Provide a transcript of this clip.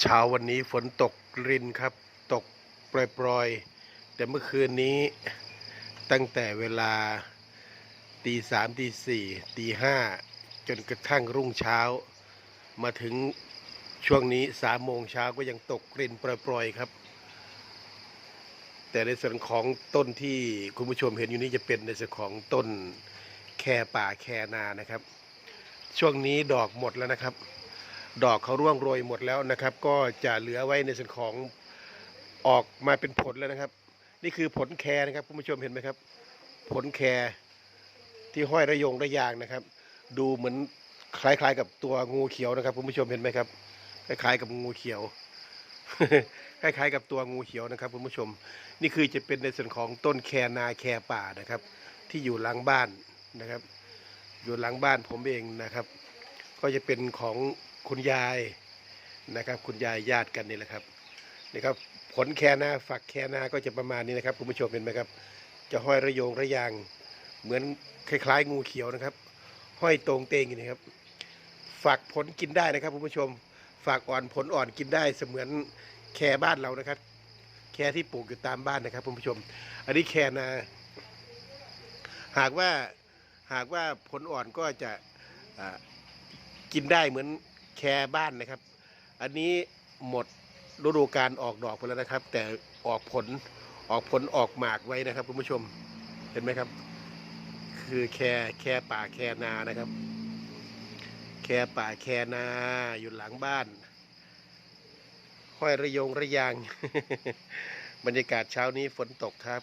เช้าวันนี้ฝนตกรินครับ ตกปล่อยๆ แต่เมื่อคืนนี้ตั้งแต่เวลาตีสามตีสี่ตีห้าจนกระทั่งรุ่งเช้า มาถึงช่วงนี้สามโมงเช้าก็ยังตกรินปล่อยๆครับ แต่ในส่วนของต้นที่คุณผู้ชมเห็นอยู่นี้จะเป็นในส่วนของต้นแคป่าแคนานะครับ ช่วงนี้ดอกหมดแล้วนะครับ ดอกเขาร่วงโรยหมดแล้วนะครับ ก็จะเหลือไว้ในส่วนของออกมาเป็นผลแล้วนะครับ นี่คือผลแคร์นะครับคุณผู้ชมเห็นไหมครับ ผลแคร์ที่ห้อยระยงระยางนะครับ ดูเหมือนคล้าย ๆ กับตัวงูเขียวนะครับคุณผู้ชมเห็นไหมครับ คล้ายๆกับงูเขียว คล้ายๆ กับตัวงูเขียวนะครับคุณผู้ชม นี่คือจะเป็นในส่วนของต้นแคนาแคป่านะครับ ที่อยู่หลังบ้านนะครับ อยู่หลังบ้านผมเองนะครับ ก็จะเป็นของ คุณยายนะครับ คุณยายญาติกันนี่แหละครับนี่ครับผลแคนาฝักแคนาก็จะประมาณนี้นะครับคุณผู้ชมเห็นไหมครับ จะห้อยระโยงระยาง เหมือนคล้ายๆ งูเขียวนะครับ ห้อยตรงเตงอย่างนี้ครับ ฝักผลกินได้นะครับคุณผู้ชมฝักอ่อนผลอ่อนกินได้เสมือนแคบ้านเรานะครับ แคที่ปลูกอยู่ตามบ้านนะครับคุณผู้ชม อันนี้แคนา หากว่าหากว่าผลอ่อนก็จะกินได้เหมือน แคบ้านนะครับ อันนี้หมดฤดูการออกดอกไปแล้วนะครับ แต่ออกผลออกผลออกหมากไว้นะครับคุณผู้ชมเห็นไหมครับ คือแคแคป่าแคนานะครับ แคป่าแคนาอยู่หลังบ้านห้อยระยงระยาง บรรยากาศเช้านี้ฝนตกครับ